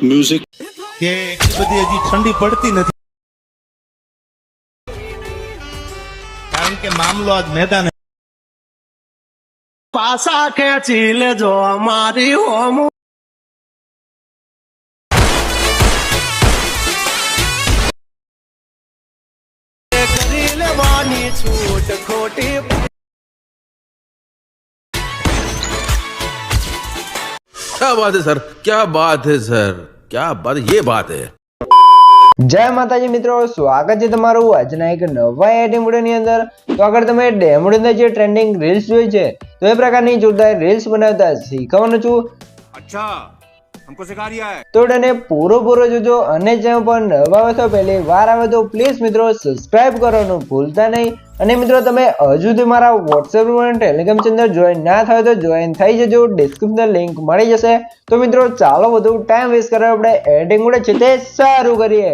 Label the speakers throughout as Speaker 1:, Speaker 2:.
Speaker 1: music.
Speaker 2: કે એટલી બધી હજી ઠંડી પડતી નથી. કારણ કે મામલો આજ મેદાન
Speaker 3: પાસા ખેંચી લેજો અમારી હોમ કરી લેવાની છૂટ ખોટી
Speaker 4: क्या बात है सर क्या बात है सर क्या बात ये बात है
Speaker 5: જય માતાજી મિત્રો સ્વાગત છે તમારું આજના એક નવા એડિંગ વિડીયોની અંદર તો આગળ તમે ડેમોની અંદર જે ટ્રેન્ડિંગ રીલ્સ જોઈ છે તો એ પ્રકારની જોરદાર રીલ્સ બનાવતા શીખવાનું છું
Speaker 1: अच्छा हमको सिखा रिया है
Speaker 5: તો એને પૂરો પૂરો જોજો અને ચેનલ પર નવા હોય તો પહેલી વાર આવે તો પ્લીઝ મિત્રો સબસ્ક્રાઇબ કરવાનું ભૂલતા નહીં અને મિત્રો તમે હજુ સુધી મારા વોટ્સએપ અને ટેલિગ્રામ ચેનલ જોઈન ના થયો તો જોઈન થઈ જજો. ડિસ્ક્રિપ્શન લિંક મળી જશે. તો મિત્રો ચાલો વધુ ટાઈમ વેસ્ટ કરવા આપણે એડિંગ વડે છે તે સારું કરીએ.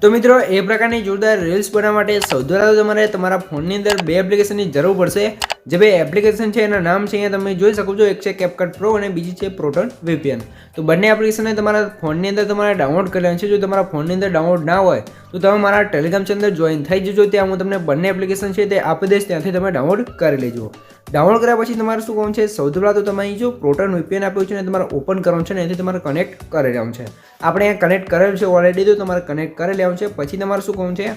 Speaker 5: તો મિત્રો એ પ્રકારની જોરદાર રીલ્સ બનાવવા માટે સૌથી પહેલાં તમારે તમારા ફોનની અંદર બે એપ્લિકેશનની જરૂર પડશે. જે બે એપ્લિકેશન છે એના નામ છે, અહીંયા તમે જોઈ શકો છો. એક છે કેપકટ પ્રો અને બીજી છે પ્રોટોન વીપીએન તો બંને એપ્લિકેશનને તમારા ફોનની અંદર તમારે ડાઉનલોડ કરી છે. જો તમારા ફોનની અંદર ડાઉનલોડ ના હોય, તો તમે મારા ટેલિગ્રામ ચેનલ જોઈન થઈ જજો. ત્યાં હું તમને બંને એપ્લિકેશન છે તે આપી દઈશ. ત્યાંથી તમે ડાઉનલોડ કરી લેજો. ડાઉનલોડ કર્યા પછી તમારે શું કરવાનું છે? સૌથી પહેલાં તો તમે અહીં જો પ્રોટોન વીપીએન આપ્યું છે ને તમારે ઓપન કરવાનું છે ને એથી તમારે કનેક્ટ કરી લેવાનું છે. આપણે અહીંયા કનેક્ટ કરેલું છે ઓલરેડી તો તમારે કનેક્ટ કરી લેવાનું છે. પછી તમારે શું કરવાનું છે?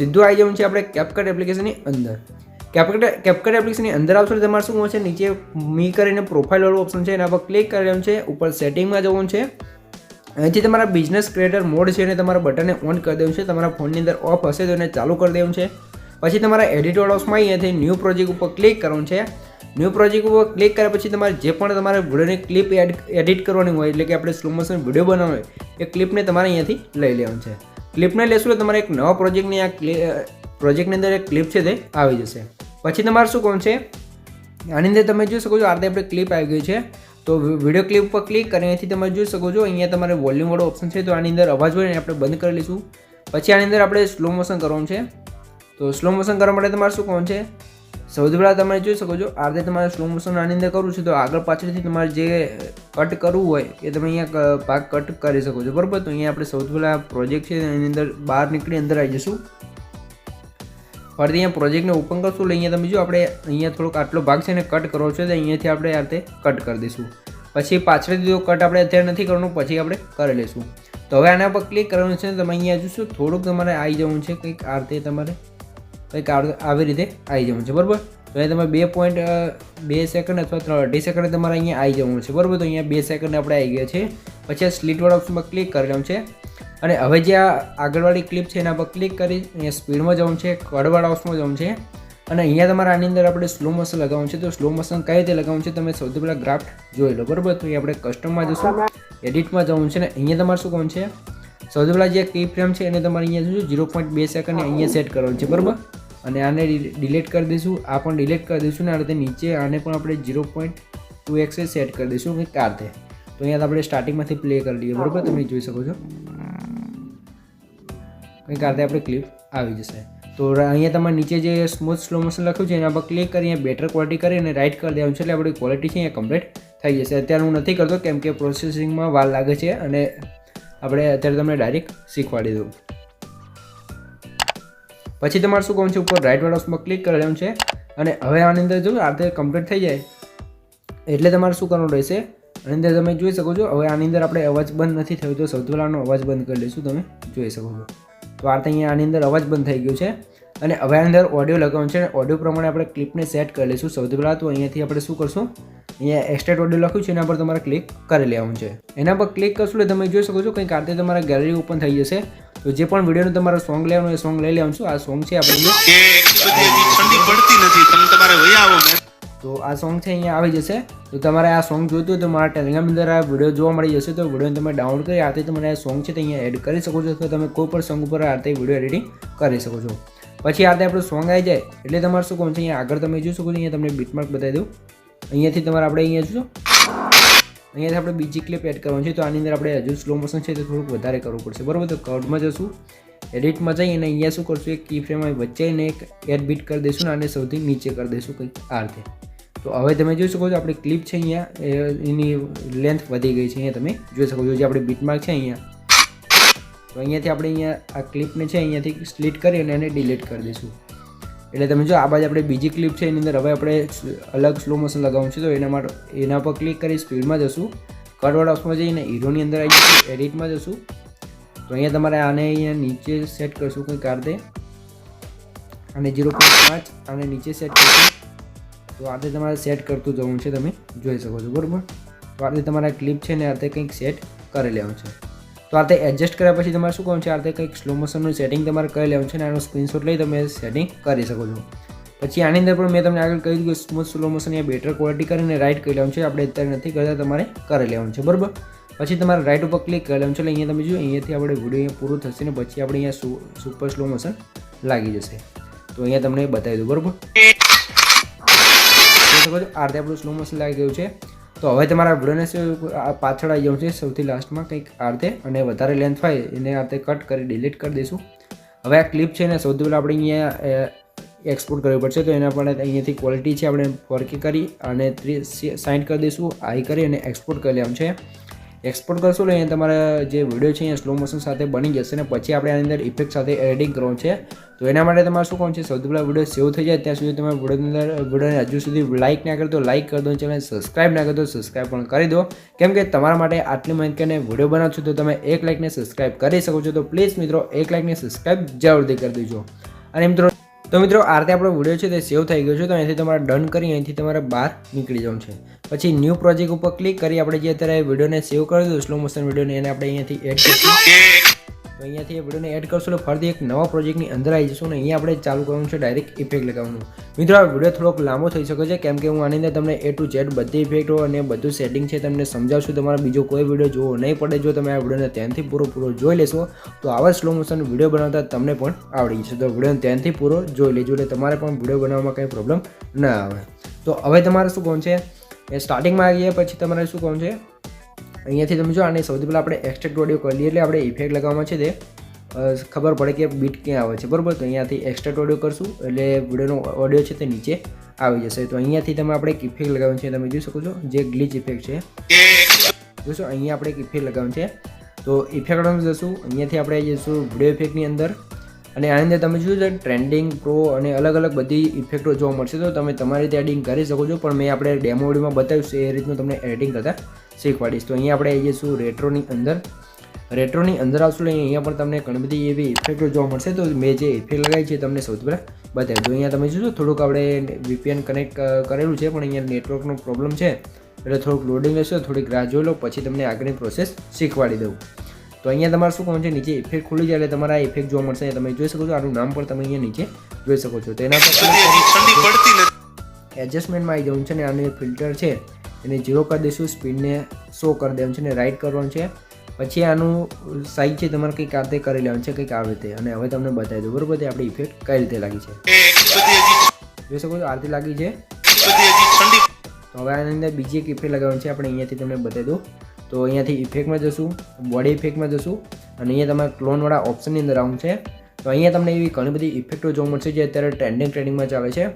Speaker 5: સીધું આવી જવાનું છે આપણે કેપકટ એપ્લિકેશનની અંદર. કેપકટ કેપકટ એપ્લિકેશનની અંદર આવશો એટલે તમારે શું કરવાનું છે? નીચે મી કરીને પ્રોફાઇલ વાળું ઓપ્શન છે, એના પર ક્લિક કરી લેવાનું છે, ઉપર સેટિંગમાં જવાનું છે. અહીંથી તમારા બિઝનેસ ક્રિએટર મોડ છે એને તમારા બટનને ઓન કરી દેવું છે. તમારા ફોનની અંદર ઓફ હશે તો એને ચાલુ કરી દેવું છે. પછી તમારા એડિટ ઓપ્શનમાં અહીંયાથી ન્યૂ પ્રોજેક્ટ ઉપર ક્લિક કરવાનું છે. ન્યૂ પ્રોજેક્ટ ઉપર ક્લિક કર્યા પછી તમારે જે પણ તમારે વિડીયોની ક્લિપ એડ એડિટ કરવાની હોય, એટલે કે આપણે સ્લો મોશન વીડિયો બનાવવાનો હોય, એ ક્લિપને તમારે અહીંયાથી લઈ લેવાનું છે. ક્લિપને લેશું એટલે તમારે એક નવા પ્રોજેક્ટની આ પ્રોજેક્ટની અંદર એક ક્લિપ છે તે આવી જશે. પછી તમારે શું કોણ છે? આની અંદર તમે જોઈ શકો છો, આ રીતે આપણે ક્લિપ આવી ગઈ છે. તો વીડિયો ક્લિપ પર ક્લિક કરીને અહીંથી તમે જોઈ શકો છો, અહીંયા તમારે વોલ્યુમ વાળો ઓપ્શન છે, તો આની અંદર અવાજ હોય આપણે બંધ કરી લઈશું. પછી આની અંદર આપણે સ્લો મોશન કરવાનું છે. તો સ્લો મોશન કરવા માટે તમારે શું કોણ છે? સૌથી પહેલાં તમે જોઈ શકો છો, આ રીતે તમારે સ્લો મોશન આની અંદર કરવું છે, તો આગળ પાછળથી તમારે જે કટ કરવું હોય, એ તમે અહીંયા ભાગ કટ કરી શકો છો, બરાબર? તો અહીંયા આપણે સૌથી પહેલાં પ્રોજેક્ટ છે, એની અંદર બહાર નીકળી અંદર આવી જશું. ફરીથી અહીંયા પ્રોજેક્ટને ઓપન કરશું એટલે અહીંયા તમે જો, આપણે અહીંયા થોડોક આટલો ભાગ છે ને કટ કરવો છે, તો અહીંયાથી આપણે આ રીતે કટ કરી દઈશું. પછી પાછળથી જો કટ આપણે અત્યારે નથી કરવાનું, પછી આપણે કરી લઈશું. તો હવે આના પર ક્લિક કરવાનું છે તમે અહીંયા જોશો, થોડુંક તમારે આવી જવું છે, કંઈક આ રીતે તમારે કંઈક આવી રીતે આવી જવું છે, બરાબર? તો અહીંયા તમે બે પોઈન્ટ બે સેકન્ડ અથવા ત્રણ અઢી સેકન્ડ તમારે અહીંયા આવી જવું છે, બરાબર? તો અહીંયા બે સેકન્ડ આપણે આવી ગયા છે. પછી આ સ્લીટવાળા ઓપ્શનમાં ક્લિક કરી લેવાનું છે. અને હવે જે આગળવાળી ક્લિપ છે, એના પર ક્લિક કરી, અહીંયા સ્પીડમાં જવું છે કડવાળ હાઉસમાં જવું છે. અને અહીંયા તમારે આની અંદર આપણે સ્લો મોશન લગાવવાનું છે. તો સ્લો મોશન કઈ રીતે લગાવવાનું છે, તમે સૌથી પહેલાં ગ્રાફ્ટ જોઈ લો, બરાબર? તો આપણે કસ્ટમમાં જશું એડિટમાં જવું છે ને અહીંયા તમારે શું કહું છે? સૌથી પહેલાં જે કી ફ્રેમ છે, એને તમારે અહીંયા જોશું ઝીરો પોઈન્ટ બે સેકન્ડ અહીંયા સેટ કરવાનું છે, બરાબર? અને આને ડિલીટ કરી દઈશું, આ પણ ડિલીટ કરી દઈશું ને આ રીતે નીચે આને પણ આપણે ઝીરો પોઈન્ટ ટુ એક્સે સેટ કરી દઈશું કે આ તો અહીંયા આપણે સ્ટાર્ટિંગમાંથી પ્લે કરી લઈએ બરાબર? તમે જોઈ શકો છો. કંઈક આ રીતે આપણે ક્લિપ આવી જશે. તો અહીંયા તમારે નીચે જે સ્મૂથ સ્લો મોશન લખ્યું છે, એના પર ક્લિક કરી અહીંયા બેટર ક્વોલિટી કરી અને રાઇટ કરી દેવાનું છે, એટલે આપણી ક્વોલિટી છે અહીંયા કમ્પ્લીટ થઈ જશે. અત્યારે હું નથી કરતો, કેમ કે પ્રોસેસિંગમાં વાર લાગે છે અને આપણે અત્યારે તમને ડાયરેક્ટ શીખવાડી દઉં. પછી તમારે શું કહું છે, ઉપર રાઇટ વાળા ઓપ્શનમાં ક્લિક કરી લેવાનું છે અને હવે આની અંદર જો આ રીતે કમ્પ્લીટ થઈ જાય, એટલે તમારે શું કરવાનું રહેશે, આની અંદર તમે જોઈ શકો છો, હવે આની અંદર આપણે અવાજ બંધ નથી થયો, તો સૌથી પહેલાંનો અવાજ બંધ કરી લઈશું તમે જોઈ શકો છો. તો આ અહીંયા આની અંદર અવાજ બંધ થઈ ગયું છે. અને હવે અંદર ઓડિયો લગાવવાનું છે. ઓડિયો પ્રમાણે આપણે ક્લિપને સેટ કરી લઈશું. સૌથી પહેલાં તો અહીંયાથી આપણે શું કરશું? અહીંયા એક્સ્ટ્રેટ ઓડિયો લખ્યું છે. એના પર તમારે ક્લિક કરી લેવાનું છે. એના પર ક્લિક કરશું એટલે તમે જોઈ શકો છો કંઈક આ રીતે તમારા ગેલેરી ઓપન થઈ જશે. તો જે પણ વિડીયોનું તમારે સોંગ લેવાનું એ સોંગ લઈ લેવાનું છું. આ સોંગ છે આપણે તો આ સોંગ છે અહીંયા આવી જશે. તો તમારે આ સોંગ જોઈતું હોય તો મારા ટેલિગ્રામ અંદર આ વીડિયો જોવા મળી જશે. તો વિડીયોને તમે ડાઉનલોડ કરી આથી તમે આ સોંગ છે તે અહીંયા એડ કરી શકો છો. અથવા તમે કોઈ પણ સોંગ ઉપર આતે વીડિયો એડિટિંગ કરી શકો છો. પછી આતે આપણું સોંગ આવી જાય, એટલે તમારે શું કહું છે, અહીંયા આગળ તમે જોઈ શકો છો, અહીંયા તમને બીટમાર્ક બતાવી દઉં. અહીંયાથી તમારે આપણે અહીંયા જોશો. અહીંયાથી આપણે બીજી ક્લિપ એડ કરવાની છે. તો આની અંદર આપણે હજુ સ્લો મોશન છે તો થોડુંક વધારે કરવું પડશે. બરાબર? તો કર્ડમાં જશું. એડિટમાં જઈ અને અહીંયા શું કરશું, એક કી ફ્રેમ વચ્ચે એક એડ બીટ કરી દઈશું ને આને સૌથી નીચે કરી દઈશું કંઈક આ રીતે. તો હવે તમે જોઈ શકો છો, આપણી ક્લિપ છે અહીંયા. એની લેન્થ વધી ગઈ છે અહીંયા તમે જોઈ શકો છો, જે આપણે બીટમાર્ક છે અહીંયા. તો અહીંયાથી આપણે અહીંયા આ ક્લિપને છે અહીંયાથી સ્લીટ કરી અને એને ડિલીટ કરી દઈશું. એટલે તમે જો, આ બાજુ આપણે બીજી ક્લિપ છે, એની અંદર હવે આપણે અલગ સ્લો મોશન લગાવવું છે, તો એના માટે, એના પર ક્લિક કરી સ્પીડમાં જશું. કટવાળા ઓપ્શનમાં જઈને હીરોની અંદર આવી જશું એડિટમાં જશું. તો અહીંયા તમારે આને અહીંયા નીચે સેટ કરશું કંઈક આ રીતે અને ઝીરો પોઈન્ટ પાંચ આને નીચે સેટ કરશું. તો આ રીતે તમારે સેટ કરતું જવું છે, તમે જોઈ શકો છો, બરાબર? તો આ રીતે તમારા ક્લિપ છે ને આ કંઈક સેટ કરી લેવાનું છે. તો આ રીતે એડજસ્ટ કર્યા પછી તમારે શું કરવાનું છે, આ કંઈક સ્લો મોશનનું સેટિંગ તમારે કરી લેવાનું છે અને આનો સ્ક્રીનશોટ લઈ તમે સેટિંગ કરી શકો છો. પછી આની અંદર પણ મેં તમને આગળ કહ્યું કે સ્મૂથ સ્લો મોશન એ બેટર ક્વોલિટી કરીને રાઇટ કરી લેવાનું છે, આપણે અત્યારે નથી કરતા, તમારે કરી લેવાનું છે, બરાબર? પછી તમારે રાઇટ ઉપર ક્લિક કરી લેવાનું છે, એટલે અહીંયા તમે જો અહીંયાથી આપણે વીડિયો પૂરું થશે ને પછી આપણે અહીંયા સુપર સ્લો મોશન લાગી જશે. તો અહીંયા તમને બતાવી દઉં, બરાબર? શકો છો આ આપણું સ્લો મોશન લાગી ગયું છે. તો હવે તમારા વિડીયોને પાછળ આવી જવું છે. સૌથી લાસ્ટમાં કંઈક આરતે અને વધારે લેન્થ હોય એને આરતે કટ કરી ડિલીટ કરી દઈશું. હવે આ ક્લિપ છે ને સૌથી પહેલાં આપણે અહીંયા એક્સપોર્ટ કરવી પડશે. તો એના પણ અહીંયાથી ક્વોલિટી છે, આપણે ફોરકી કરી અને ત્રીસ સાઇન કરી દઈશું આઈ કરી અને એક્સપોર્ટ કરી લેવાનું છે. એક્સપોર્ટ કરશો એટલે તમારા જે વીડિયો છે અહીંયા સ્લો મોશન સાથે બની જશે ને પછી આપણે આની અંદર ઇફેક્ટ સાથે એડિટિંગ કરવાનું છે. તો એના માટે તમારે શું કહું છે? સૌથી પહેલાં વીડિયો સેવ થઈ જાય, ત્યાં સુધી તમે વિડીયોની અંદર વિડીયોને હજુ સુધી લાઇક ના કરતો લાઇક કરી દો ચેનલ સબસ્ક્રાઇબ ના કરતો સબસ્ક્રાઇબ પણ કરી દો. કેમ કે તમારા માટે આટલી મહેનત કરીને વીડિયો બનાવો છો તો તમે એક લાઇકને સબસ્ક્રાઇબ કરી શકો છો. તો પ્લીઝ મિત્રો, એક લાઇકને સબસ્ક્રાઇબ જરૂરથી કરી દેજો. અને મિત્રો તો મિત્રો આ રીતે આપણો વીડિયો છે તે સેવ થઈ ગયો છે તો અહીંથી તમારે ડન કરી અહીંથી તમારે બહાર નીકળી જવું છે. પછી ન્યૂ પ્રોજેક્ટ ઉપર ક્લિક કરી આપણે જે અત્યારે વિડીયોને સેવ કરી દીધું સ્લો મોશન વિડીયોને એને આપણે અહીંયાથી એડ કરીશું તો અહીંયાથી વિડીયોને એડ કરશું એટલે ફરીથી એક નવા પ્રોજેક્ટની અંદર આવી જશું અને અહીંયા આપણે ચાલુ કરવાનું છે ડાયરેક્ટ ઇફેક્ટ લગાવવાનું. મિત્રો, આ વીડિયો થોડોક લાંબો થઈ શકે છે કેમ કે હું આની અંદર તમને એ ટુ ઝેડ બધી ઇફેક્ટો અને બધું સેટિંગ છે તમને સમજાવશું. તમારે બીજો કોઈ વીડિયો જોવો નહીં પડે, જો તમે આ વિડીયોને ત્યાંથી પૂરો પૂરો જોઈ લેશો, તો આવા સ્લો મોશન વીડિયો બનાવતા તમને પણ આવડી જશે. તો વિડીયોને ત્યાંથી પૂરો જોઈ લેજો, એટલે તમારે પણ વીડિયો બનાવવામાં કંઈ પ્રોબ્લેમ ન આવે. તો હવે તમારે શું કહું છે? એ સ્ટાર્ટિંગમાં આવી ગયા પછી તમારે શું કહું છે? અહીંયાથી તમે જો આને સૌથી પહેલાં આપણે એક્સટ્રેક્ટ ઓડિયો કરી લઈએ, એટલે આપણે ઇફેક્ટ લગાવવામાં છે તે. ખબર પડે કે બીટ ક્યાં આવે છે, બરાબર? તો અહીંયાથી એક્સટ્રેક્ટ ઓડિયો કરશું, એટલે વિડીયોનો ઓડિયો છે તે નીચે આવી જશે. તો અહીંયાથી તમે આપણે એક ઇફેક્ટ લગાવવાનું છે, તમે જોઈ શકો છો, જે ગ્લિચ ઇફેક્ટ છે. જોશો અહીંયા આપણે એક ઇફેક્ટ લગાવવાનું છે. તો ઇફેક્ટ જશું, અહીંયાથી આપણે જઈશું વીડિયો ઇફેક્ટની અંદર. અને આની અંદર તમે જોયું છે ટ્રેન્ડિંગ પ્રો અને અલગ અલગ બધી ઇફેક્ટો જોવા મળશે. તો તમે તમારી રીતે એડિંગ કરી શકો છો, પણ મેં આપણે ડેમો વિડીયોમાં બતાવ્યું છે, એ રીતનું તમને એડિટિંગ કરતા શીખવાડીશ. તો અહીંયા આપણે આવીએ જઈશું રેટ્રોની અંદર. રેટ્રોની અંદર આવશું એટલે અહીંયા પણ તમને ઘણી બધી એવી ઇફેક્ટો જોવા મળશે. તો મેં જે ઇફેક્ટ લગાવી છે તમને સૌથી પહેલાં બતાવી દઉં. અહીંયા તમે જોશો થોડુંક આપણે વીપીએન કનેક્ટ કરેલું છે પણ અહીંયા નેટવર્કનો પ્રોબ્લેમ છે. એટલે થોડુંક લોડિંગ લેશો થોડીક રાહ જોઈ લો પછી તમને આગળની પ્રોસેસ શીખવાડી દઉં. તો અહીંયા તમારે શું કહું છે? નીચે ઇફેક્ટ ખુલી જાય એટલે તમારા ઇફેક્ટ જોવા મળશે. તમે જોઈ શકો છો આનું નામ પણ તમે અહીંયા નીચે જોઈ શકો છો. તેના પર એડજસ્ટમેન્ટમાં આવી જવું છે ને આનું ફિલ્ટર છે. એને ઝીરો કરી દઈશું સ્પીડને શો કરી દેવાનું છે ને રાઈટ કરવાનું છે. પછી આનું સાઈઝ છે તમારે કંઈક આ રીતે કરી લેવાનું છે કંઈક આવી રીતે. અને હવે તમને બતાવી દઉં બરોબર? તે આપણી ઇફેક્ટ કઈ રીતે લાગી છે? જોઈ શકો છો આરતી લાગી છે. તો હવે આની અંદર બીજી એક ઇફેક્ટ લગાવવાની છે આપણે અહીંયાથી તમને બતાવી દઉં. તો અહીંયાથી ઇફેક્ટમાં જશું બોડી ઇફેક્ટમાં જશું. અને અહીંયા તમારે ક્લોનવાળા ઓપ્શનની અંદર આવું છે. તો અહીંયા તમને એવી ઘણી બધી ઇફેક્ટો જોવા મળશે જે અત્યારે ટ્રેન્ડિંગ ટ્રેડિંગમાં ચાલે છે.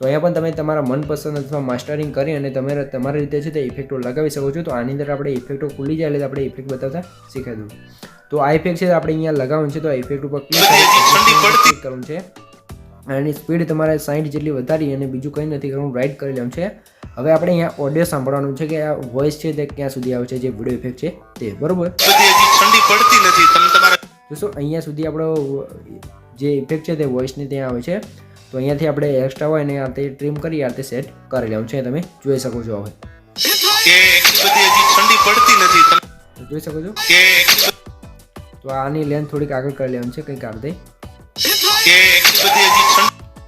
Speaker 5: તો અહીંયા પણ તમે તમારા મનપસંદ અથવા માસ્ટરિંગ કરી અને તમે તમારી રીતે છે તે ઇફેક્ટો લગાવી શકો છો. તો આની અંદર આપણે ઇફેક્ટો ખુલી જાય એટલે આપણે ઇફેક્ટ બતાવતા શીખાઈ દઉં તો આ ઇફેક્ટ છે આપણે અહીંયા લગાવવાનું છે. તો આ ઇફેક્ટ ઉપર ક્લિક કરવાનું છે. એની સ્પીડ તમારે સાઈઠ જેટલી વધારી અને બીજું કંઈ નથી કરવાનું. રાઈટ કરી લેવું છે. હવે આપણે અહીંયા ઓડિયો સાંભળવાનું છે કે આ વોઇસ છે તે ક્યાં સુધી આવે છે જે વીડિયો ઇફેક્ટ છે તે બરોબર? જોશો અહીંયા સુધી આપણો જે ઇફેક્ટ છે તે વોઇસની ત્યાં આવે છે. તો અહીંયાથી આપણે એક્સ્ટ્રા હોય ને આ રીતે ટ્રીમ કરી આ સેટ કરી લેવાનું છે તમે જોઈ શકો છો હવે.
Speaker 2: ઠંડી પડતી નથી.
Speaker 5: જોઈ શકો છો? તો આની લેન્થ થોડીક આગળ કરી લેવાનું છે કંઈક આ રીતે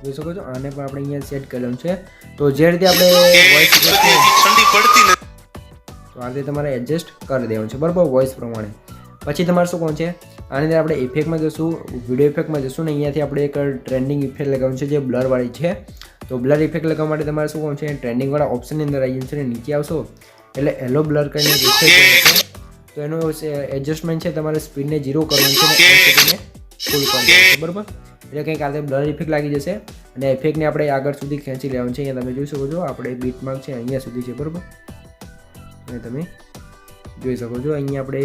Speaker 5: જોઈ શકો છો? આને પણ આપણે અહીંયા સેટ કરી લેવું છે. તો જે રીતે આપણે વોઇસ
Speaker 2: ઠંડી પડતી નથી.
Speaker 5: તો આ રીતે તમારે એડજસ્ટ કરી દેવાનું છે બરાબર? વોઇસ પ્રમાણે. પછી તમારે શું કોણ છે? આની અંદર આપણે ઇફેક્ટમાં જશું વીડિયો ઇફેક્ટમાં જશું ને અહીંયાથી આપણે એક ટ્રેન્ડિંગ ઇફેક્ટ લગાવવાનું છે જે બ્લરવાળી છે. તો બ્લર ઇફેક્ટ લગાવવા માટે તમારે શું કહું છે? ટ્રેન્ડિંગવાળા ઓપ્શનની અંદર આવી ને નીચે આવશો. એટલે એલો બ્લર કરીને ઇફેક્ટ તો એનું એડજસ્ટમેન્ટ છે તમારે સ્પીડને ઝીરો કરવાનું છે ને ફૂલ કરવાનું છે. બરાબર? એટલે કંઈક આ બ્લર ઇફેક્ટ લાગી જશે અને ઇફેક્ટને આપણે આગળ સુધી ખેંચી લેવાનું છે. અહીંયા તમે જોઈ શકો છો, આપણે બીટ માર્ક છે અહીંયા સુધી છે. બરાબર? અને તમે જોઈ શકો છો, અહીંયા આપણે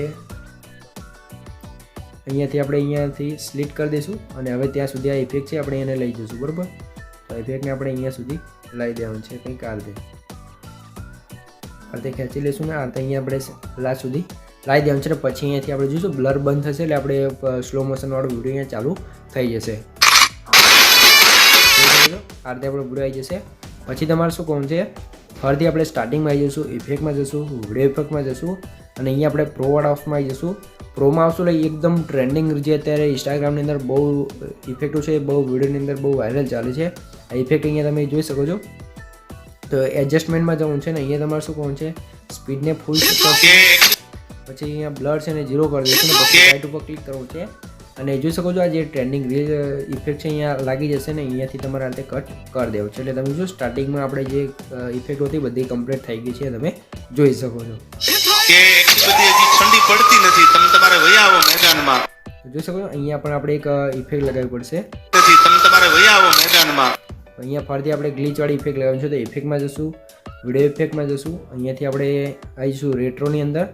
Speaker 5: અહીંયાથી આપણે અહીંયાથી સ્લીટ કરી દઈશું અને હવે ત્યાં સુધી આ ઇફેક્ટ છે, આપણે એને લઈ જઈશું, બરાબર? તો ઇફેક્ટને આપણે અહીંયા સુધી લાવી દેવાનું છે, કંઈક આ રીતે. આ ખેંચી લઈશું ને, આ અહીંયા આપણે લાસ્ટ સુધી લાવી દેવાનું છે પછી અહીંયાથી આપણે જોઈશું બ્લર બંધ થશે એટલે આપણે સ્લો મોશનવાળો વીડિયો અહીંયા ચાલુ થઈ જશે? આ રીતે આપણો વીડિયો આવી જશે. પછી તમારે શું કહું છે, ફરીથી આપણે સ્ટાર્ટિંગમાં આવી જઈશું ઇફેક્ટમાં જઈશું વીડિયો ઇફેક્ટમાં જઈશું અને અહીંયા આપણે પ્રો વાળા ઓફમાં આવી જઈશું. પ્રોમાં આવશું એટલે એકદમ ટ્રેન્ડિંગ જે અત્યારે ઇન્સ્ટાગ્રામની અંદર બહુ ઇફેક્ટો છે બહુ વિડીયોની અંદર બહુ વાયરલ ચાલે છે. આ ઇફેક્ટ અહીંયા તમે જોઈ શકો છો. તો એડજસ્ટમેન્ટમાં જવું છે ને અહીંયા તમારે શું કહું છે? સ્પીડને ફૂલ પછી અહીંયા બ્લડ છે ને ઝીરો કરી દઈશું ને પછી રાઇટ ઉપર ક્લિક કરવું છે. અને જોઈ શકો છો આ જે ટ્રેન્ડિંગ રીલ ઇફેક્ટ છે અહીંયા લાગી જશે ને અહીંયાથી તમારે આ રીતે કટ કરી દેવું છે. એટલે તમે જો સ્ટાર્ટિંગમાં આપણે જે ઇફેક્ટ હતી બધી કમ્પ્લીટ થઈ ગઈ છે તમે જોઈ શકો છો.
Speaker 2: કે એટલી બધી હજી ઠંડી પડતી નથી. તમે તમારે વહી આવો મેદાનમાં.
Speaker 5: જોઈ શકો છો અહીંયા પણ આપણે એક ઇફેક્ટ લગાવવી પડશે.
Speaker 2: નથી તમે તમારે વહી આવો મેદાનમાં.
Speaker 5: અહીંયા ફરીથી આપણે ગ્લીચવાળી ઇફેક્ટ લગાવવાની છે તો ઇફેક્ટમાં જશું વીડિયો ઇફેક્ટમાં જશું અહીંયાથી આપણે આવીશું રેટ્રોની અંદર.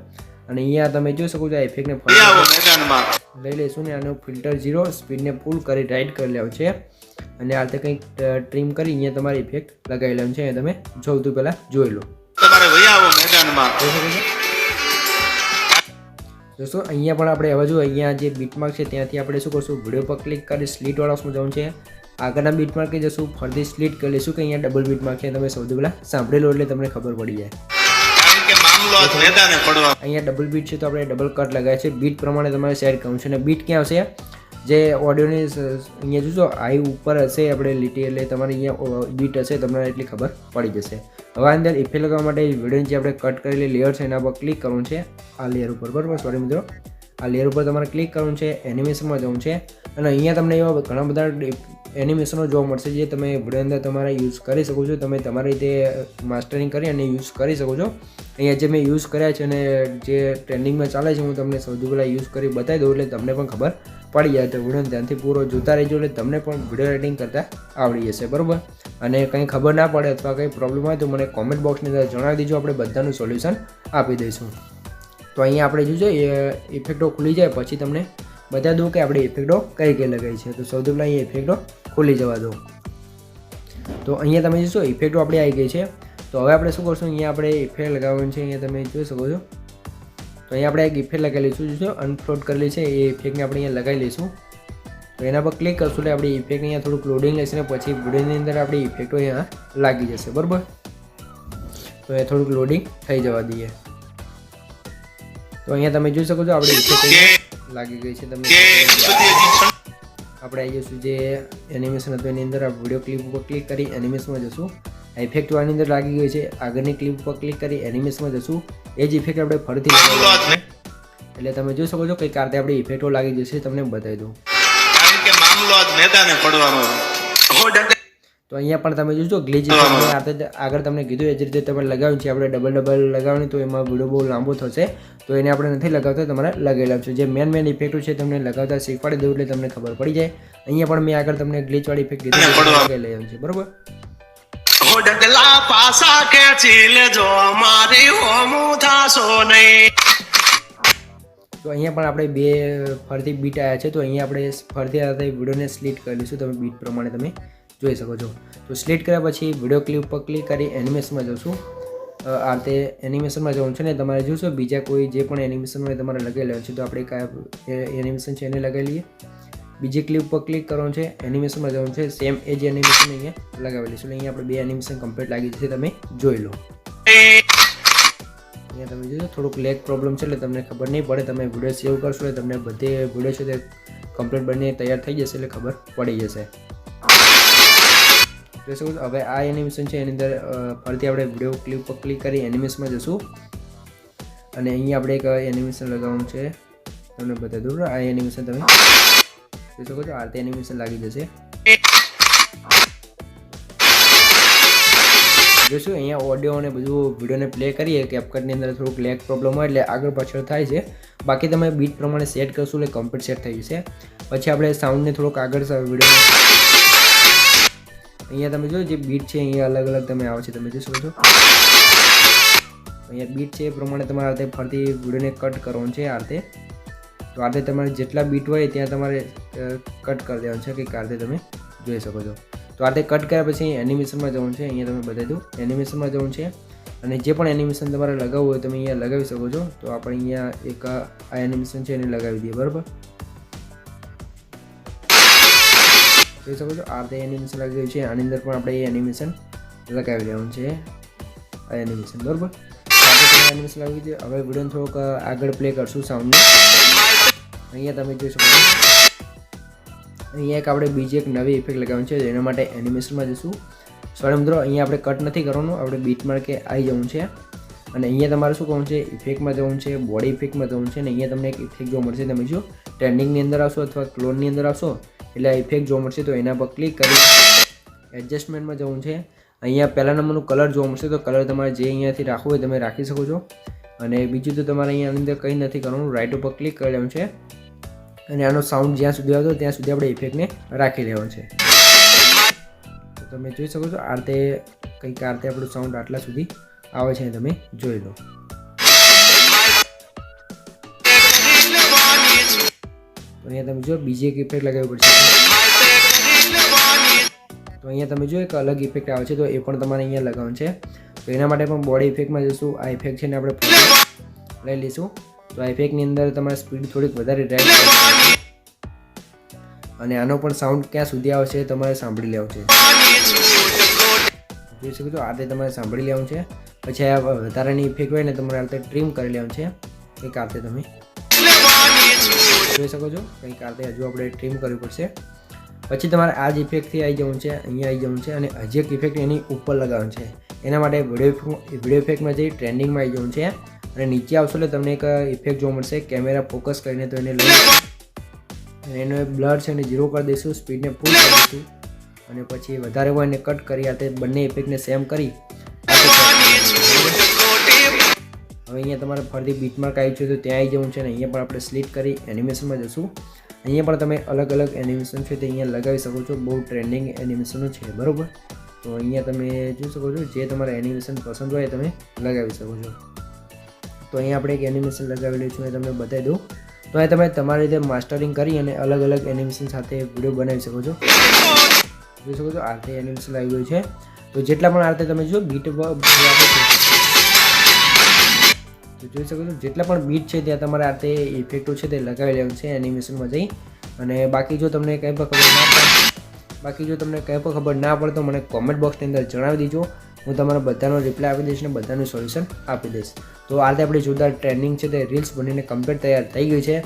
Speaker 5: અને અહીંયા તમે જોઈ શકો છો આ ઇફેક્ટને
Speaker 2: ફરી આવો મેદાનમાં.
Speaker 5: લઈ લઈશું ને આનું ફિલ્ટર ઝીરો સ્પીડને ફૂલ કરી રાઇડ કરી લેવું છે. અને આ રીતે કંઈક ટ્રીમ કરી અહીંયા તમારે ઇફેક્ટ લગાવી લેવાનું છે અહીંયા તમે સૌથી પહેલાં જોઈ લો.
Speaker 2: તમારે વહી આવો મેદાનમાં.
Speaker 5: દોસ્તો અહીંયા પણ આપણે હવે જો અહીંયા જે બીટમાર્ક છે ત્યાંથી આપણે શું કરશું વીડિયો પર ક્લિક કરી સ્લીટ વાળામાં જવું છે આગળના બીટમાર્કે જશું ફરીથી સ્લીટ કરી લઈશું કે અહીંયા ડબલ બીટમાર્ક છે તમે સૌથી પહેલાં સાંભળેલો એટલે તમને ખબર પડી જાય. અહીંયા ડબલ બીટ છે તો આપણે ડબલ કટ લગાવે છે બીટ પ્રમાણે તમારે સેટ કરવું છે અને બીટ ક્યાં આવશે? જે ઓડિયોની અહીંયા જોશો આઈ ઉપર હશે, આપણે લીટી એટલે તમારે અહીંયા બીટ હશે, તમને એટલી ખબર પડી જશે. હવે અંદર ઇફેક્ટ લગાવવા માટે વિડીયોની જે આપણે કટ કરેલી લેયર છે, એના પર ક્લિક કરવું છે, આ લેયર ઉપર. બરાબર? સોરી મિત્રો. આ લેયર ઉપર તમારે ક્લિક કરવું છે એનિમેશનમાં જવું છે. અને અહીંયા તમને એવા ઘણા બધા એનિમેશનો જોવા મળશે જે તમે વીડિયો અંદર તમારે યુઝ કરી શકો છો. તમે તમારી રીતે માસ્ટરિંગ કરી અને યુઝ કરી શકો છો. અહીંયા જે મેં યુઝ કર્યા છે અને જે ટ્રેન્ડિંગમાં ચાલે છે, હું તમને સૌથી પહેલાં યુઝ કરી બતાવી દઉં એટલે તમને પણ ખબર પડી જાય. તો વીડિયો ધ્યાનથી પૂરો જોતા રહેજો એટલે તમને પણ વીડિયો એડિટિંગ કરતાં આવડી જશે, બરાબર? અને કંઈ ખબર ના પડે અથવા કંઈ પ્રોબ્લેમ હોય તો મને કોમેન્ટ બોક્સની અંદર જણાવી દેજો. આપણે બધાનું સોલ્યુશન આપી દઈશું. તો અહીંયા આપણે જોજો એ ઇફેક્ટો ખુલી જાય પછી તમને બતાવી દઉં કે આપણે ઇફેક્ટો કઈ કઈ લગાવી છે. તો સૌથી પહેલાં અહીંયા ઇફેક્ટો ખુલી જવા દો તો અહીંયા તમે જોશો ઇફેક્ટો આપણી આવી ગઈ છે. તો હવે આપણે શું કરશું? અહીંયા આપણે ઇફેક્ટ લગાવવાનું છે. અહીંયા તમે જોઈ શકો છો. તો અહીંયા આપણે એક ઇફેક્ટ લગાવી લઈશું જોશો અનફ્લોટ કરેલી છે, એ ઇફેક્ટને આપણે અહીંયા લગાવી લઈશું. તો એના પર ક્લિક કરશું એટલે આપણી ઇફેક્ટ અહીંયા થોડુંક લોડિંગ લેશે ને પછી વિડીયોની અંદર આપણી ઇફેક્ટો અહીંયા લાગી જશે. બરાબર? તો એ થોડુંક લોડિંગ થઈ જવા દઈએ. તો અહીંયા તમે જોઈ શકો છો આપણે લાગી ગઈ છે તમે આપણે આવી જઈશું જે એનિમેશન હતું એની અંદર આ વીડિયો ક્લિપ ઉપર ક્લિક કરી એનિમેશનમાં જશું. આ ઇફેક્ટ વાળની અંદર લાગી ગઈ છે. આગળની ક્લિપ ઉપર ક્લિક કરી એનિમેશનમાં જશું. એ જ ઇફેક્ટ આપણે ફરીથી. એટલે તમે જોઈ શકો છો કઈ કારતે આપણી ઇફેક્ટો લાગી જશે. તમને બતાવી દઉં.
Speaker 2: કારણ કે મામલો આજ નેતાને પડવાનો
Speaker 5: તો અહીંયા પણ તમે જોજો ગ્લિચ આગળ તમને કીધું એ જ રીતે તમે લગાવ્યું છે. આપણે ડબલ ડબલ લગાવવાની તો એમાં વીડિયો બહુ લાંબો થશે. તો એને આપણે નથી લગાવતા તમારે લગાવેલા છે. જે મેન મેન ઇફેક્ટો છે તમને લગાવતા શીખવાડી દઉં એટલે તમને ખબર પડી જાય. અહીંયા પણ મેં આગળ તમને ગ્લિચવાળી ઇફેક્ટ કીધી લગાવી લેવાનું છે બરોબર?
Speaker 3: પાસા ખેંચી લેજો મારી હોમું થાશો નહીં.
Speaker 5: તો અહીંયા પણ આપણે બે ફરતી બીટ આવ્યા છે તો અહીંયા આપણે ફરતી રીતે વિડીયોને સ્લીટ કરી લઈશું તમે બીટ પ્રમાણે તમે. જોઈ શકો છો. તો સિલેક્ટ કર્યા પછી વીડિયો ક્લિપ પર ક્લિક કરી એનિમેશનમાં જશું. આ રીતે એનિમેશનમાં જવું છે ને, તમારે જોશો, બીજા કોઈ જે પણ એનિમેશન હોય તમારે લગાવી લેવાનું છે. તો આપણે કયા એનિમેશન છે એને લગાવી લઈએ. બીજી ક્લિપ પર ક્લિક કરવાનું છે એનિમેશનમાં જવાનું છે. સેમ એ જ એનિમેશન અહીંયા લગાવેલી છે એટલે અહીંયા આપણે બે એનિમેશન કમ્પ્લીટ લાગી છે તમે જોઈ લો. અહીંયા તમે જોજો, થોડુંક લેગ પ્રોબ્લેમ છે એટલે તમને ખબર નહીં પડે. તમે વીડિયો સેવ કરશો એટલે તમને બધે વીડિયો છે તે કમ્પ્લીટ બનીને તૈયાર થઈ જશે એટલે ખબર પડી જશે. શકો છો હવે આ એનિમેશન છે, એની અંદર ફરીથી આપણે વીડિયો ક્લિપ પર ક્લિક કરી એનિમેશનમાં જશું. અને અહીંયા આપણે એક એનિમેશન લગાવવાનું છે. તમને બતાવી દઉં, આ એનિમેશન તમે જોઈ શકો છો, આ રીતે એનિમેશન લાગી જશે. જોઈશું અહીંયા ઓડિયો અને બધું વિડીયોને પ્લે કરીએ કેપકટની અંદર થોડુંક લેગ પ્રોબ્લેમ હોય, એટલે આગળ પાછળ થાય છે. બાકી તમે બીટ પ્રમાણે સેટ કરશો એટલે કમ્પ્લીટ સેટ થઈ જશે. પછી આપણે સાઉન્ડને થોડોક આગળ વીડિયો અહીંયા તમે જો જે બીટ છે, અહીંયા અલગ અલગ તમે આવે છે, તમે જોઈ શકો છો. અહીંયા બીટ છે એ પ્રમાણે તમારે આ રીતે ફરતી વિડીયોને કટ કરવાનું છે, આ રીતે. તો આ રીતે તમારે જેટલા બીટ હોય ત્યાં તમારે કટ કરી દેવાનું છે કે આ રીતે તમે જોઈ શકો છો. તો આ રીતે કટ કર્યા પછી એનિમેશનમાં જવાનું છે, અહીંયા તમે બતાવી દઉં. એનિમેશનમાં જવાનું છે, અને જે પણ એનિમેશન તમારે લગાવવું હોય તમે અહીંયા લગાવી શકો છો. તો આપણે અહીંયા એક આ એનિમેશન છે એને લગાવી દઈએ, બરાબર? જોઈ શકો છો આ રીતે એનિમેશન લગાવ્યું છે. આની અંદર પણ આપણે એ એનિમેશન લગાવી લેવાનું છે. આ એનિમેશન બરાબર? એનિમેશન લાગી છે. હવે વીડિયો થોડોક આગળ પ્લે કરશું સાઉન્ડને અહીંયા તમે જોઈ શકો છો. અહીંયા એક આપણે બીજી એક નવી ઇફેક્ટ લગાવવાની છે. એના માટે એનિમેશનમાં જઈશું. સોરી મિત્રો, અહીંયા આપણે કટ નથી કરવાનું. આપણે બીટ માર્કે આવી જવું છે. અને અહીંયા તમારે શું કહું છે? ઇફેક્ટમાં જવું છે બોડી ઇફેક્ટમાં જવું છે. અને અહીંયા તમને એક ઇફેક્ટ જોવા મળશે. તમે જો ટ્રેન્ડિંગની અંદર આવશો અથવા ક્લોનની અંદર આવશો એટલે ઇફેક્ટ જોવા મળશે, તો એના પર ક્લિક કરી એડજસ્ટમેન્ટમાં જવું છે. અહીંયા પહેલા નંબરનું કલર જોવા મળશે, તો કલર તમારે જે અહીંયાથી રાખવું હોય તમે રાખી શકો છો. અને બીજું તો તમારે અહીંયા અંદર કંઈ નથી કરવાનું રાઇટ ઉપર ક્લિક કરી લેવાનું છે. અને આનો સાઉન્ડ જ્યાં સુધી આવતો ત્યાં સુધી આપણે ઇફેક્ટને રાખી લેવાનું છે. તો તમે જોઈ શકો છો, આ રીતે કંઈક આ રીતે આપણું સાઉન્ડ આટલા સુધી આવે છે, તમે જોઈ લો. અહીંયા તમે જો બીજી એક ઇફેક્ટ લગાવવી પડશે. તો અહીંયા તમે જો એક અલગ ઇફેક્ટ આવે છે, તો એ પણ તમારે અહીંયા લગાવવાનું છે. તો એના માટે પણ બોડી ઇફેક્ટમાં જઈશું. આ ઇફેક્ટ છે ને આપણે લઈ લઈશું. તો આ ઇફેક્ટની અંદર તમારે સ્પીડ થોડીક વધારે ડ્રાઈવ અને આનો પણ સાઉન્ડ ક્યાં સુધી આવશે તમારે સાંભળી લેવું છે. જોઈ શકો છો, આ રીતે તમારે સાંભળી લેવું છે. પછી આ વધારાની ઇફેક્ટ હોય ને, તમારે આ રીતે ટ્રીમ કરી લેવું છે. એક આ રીતે તમે. જોઈ શકો છો. કંઈક આ રીતે હજુ આપણે ટ્રીમ કરવી પડશે. પછી તમારે આ જ ઇફેક્ટથી આવી જવું છે, અહીંયા આવી જવું છે અને હજી એક ઇફેક્ટ એની ઉપર લગાવવાનું છે. એના માટે વીડિયો વીડિયો ઇફેક્ટમાં જઈ ટ્રેન્ડિંગમાં આવી જવું છે અને નીચે આવશો એટલે તમને એક ઇફેક્ટ જોવા મળશે. કેમેરા ફોકસ કરીને તો એને લઈ એનો બ્લડ છે એને ઝીરો કરી દઈશું સ્પીડને ફૂલ કરી દઈશું. અને પછી વધારે હોય એને કટ કરી, આ બંને ઇફેક્ટને સેમ કરી. હવે અહીંયા તમારે ફરીથી બીટમાર્ક આવી છે, તો ત્યાં આવી જવું છે અને અહીંયા પણ આપણે સ્લીટ કરી એનિમેશનમાં જશું. અહીંયા પણ તમે અલગ અલગ એનિમેશન છે તે અહીંયા લગાવી શકો છો, બહુ ટ્રેન્ડિંગ એનિમેશનો છે, બરાબર? તો અહીંયા તમે જોઈ શકો છો, જે તમારે એનિમેશન પસંદ હોય તમે લગાવી શકો છો. તો અહીંયા આપણે એક એનિમેશન લગાવેલું છું એ તમને બતાવી દઉં. તો અહીં તમે તમારી રીતે માસ્ટરિંગ કરી અને અલગ અલગ એનિમેશન સાથે વીડિયો બનાવી શકો છો. જોઈ શકો છો, આ રીતે એનિમેશન આવી ગયું છે. તો જેટલા પણ આ રીતે તમે જો બીટ તો જોઈ શકો છો, જેટલા પણ બીટ છે ત્યાં તમારે આ તે ઇફેક્ટો છે તે લગાવી લેવાનું છે એનિમેશનમાં જઈ. અને બાકી જો તમને કંઈ પણ ખબર ના પડે, બાકી જો તમને કંઈ પણ ખબર ના પડે તો મને કોમેન્ટ બોક્સની અંદર જણાવી દેજો. હું તમારા બધાનો રિપ્લાય આપી દઈશ અને બધાનું સોલ્યુશન આપી દઈશ. તો આ રીતે આપણી જોરદાર ટ્રેન્ડિંગ છે તે રીલ્સ બનીને કમ્પ્લીટ તૈયાર થઈ ગઈ છે.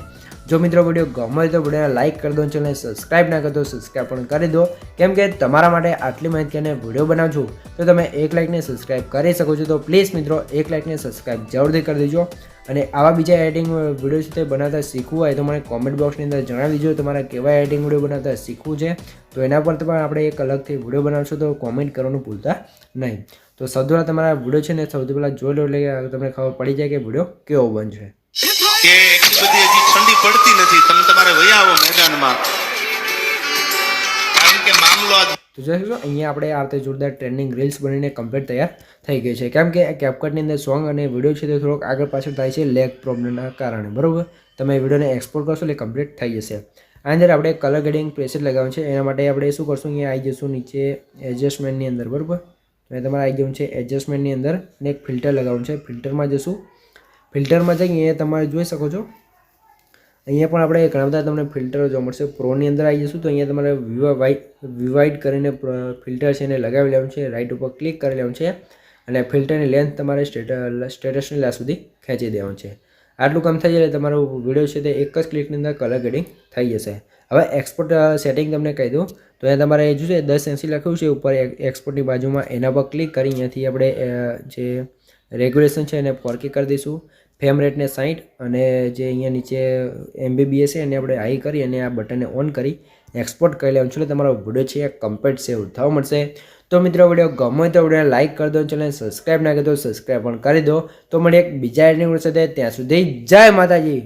Speaker 5: જો મિત્રો વીડિયો ગમે તો વિડીયોને લાઇક કરી દો ચેનલને સબસ્ક્રાઇબ ના કરતો સબસ્ક્રાઇબ પણ કરી દો. કેમ કે તમારા માટે આટલી માહિતી અને વીડિયો બનાવું છું તો તમે એક લાઇકને સબસ્ક્રાઇબ કરી શકો છો. તો પ્લીઝ મિત્રો, એક લાઇકને સબસ્ક્રાઇબ જરૂરથી કરી દેજો. અને આવા બીજા એડિટિંગ વીડિયો છે તે બનાવતા શીખવું હોય તો મને કોમેન્ટ બોક્સની અંદર જણાવી દેજો, તમારે કેવા એડિટિંગ વીડિયો બનાવતા શીખવું છે. તો એના પર પણ આપણે એક અલગથી વીડિયો બનાવશો, તો કોમેન્ટ કરવાનું ભૂલતા નહીં. તો સૌથી પહેલાં તમારા વીડિયો છે ને સૌથી પહેલાં જોઈ લો એટલે તમને ખબર પડી જાય કે વીડિયો કેવો બનશે
Speaker 2: કે એટલી બધી હજી ઠંડી પડતી નથી. તમે તમારે વયા આવો મેદાનમાં. કારણ કે મામલો
Speaker 5: તો જોઈ શકો અહીંયા આપણે આ રીતે જોરદાર ટ્રેન્ડિંગ રીલ્સ બનીને કમ્પ્લીટ તૈયાર થઈ ગઈ છે. કેમ કે કેપકટની અંદર સોંગ અને વીડિયો છે તે થોડોક આગળ પાછળ થાય છે લેગ પ્રોબ્લેમના કારણે. બરાબર? તમે વિડીયોને એક્સપોર્ટ કરશો એટલે કમ્પ્લીટ થઈ જશે. આ અંદર આપણે કલર ગ્રેડિંગ પ્રેસેટ લગાવવાનું છે. એના માટે આપણે શું કરશું? અહીંયા આવી જઈશું નીચે એડજસ્ટમેન્ટની અંદર. બરાબર? તો તમારે આવી જવું છે, એડજસ્ટમેન્ટની અંદર અને એક ફિલ્ટર લગાવવાનું છે. ફિલ્ટરમાં જશું. ફિલ્ટરમાં જઈ અહીંયા તમારે જોઈ શકો છો. અહીંયા પણ આપણે ઘણા બધા તમને ફિલ્ટરો જોવા મળશે. પ્રોની અંદર આવી જશું તો અહીંયા તમારે વિવાઇડ વિવાઇડ કરીને ફિલ્ટર છે એને લગાવી લેવાનું છે. રાઇટ ઉપર ક્લિક કરી લેવાનું છે. અને ફિલ્ટરની લેન્થ તમારે સ્ટેટ સ્ટેટસની લા સુધી ખેંચી દેવાનું છે. આટલું કામ થઈ જાય તમારો વીડિયો છે તે એક જ ક્લિકની અંદર કલર ગ્રેડિંગ થઈ જશે. હવે એક્સપોર્ટ સેટિંગ તમને કહી દઉં. તો અહીંયા તમારે જોશે, દસ એંસી લખ્યું છે, ઉપર એક્સપોર્ટની બાજુમાં એના પર ક્લિક કરી, અહીંયાથી આપણે જે રેગ્યુલેશન છે એને ફોરકી કરી દઈશું. ફેમ રેટને સાઠ અને જે અહીંયા નીચે એમબીબીએસ છે એને આપણે હાઈ કરી અને આ બટનને ઓન કરી એક્સપોર્ટ કરી લેવાનું છે. એટલે તમારો વીડિયો છે એ કમ્પ્લીટ સેવ થવા મળશે. તો મિત્રો વીડિયો ગમે તો વીડિયો લાઇક કરી દો ચેનલ સબસ્ક્રાઈબ ના કરી દો સબસ્ક્રાઈબ પણ કરી દો. તો મને એક બીજા એડિંગ સાથે. ત્યાં સુધી જય માતાજી.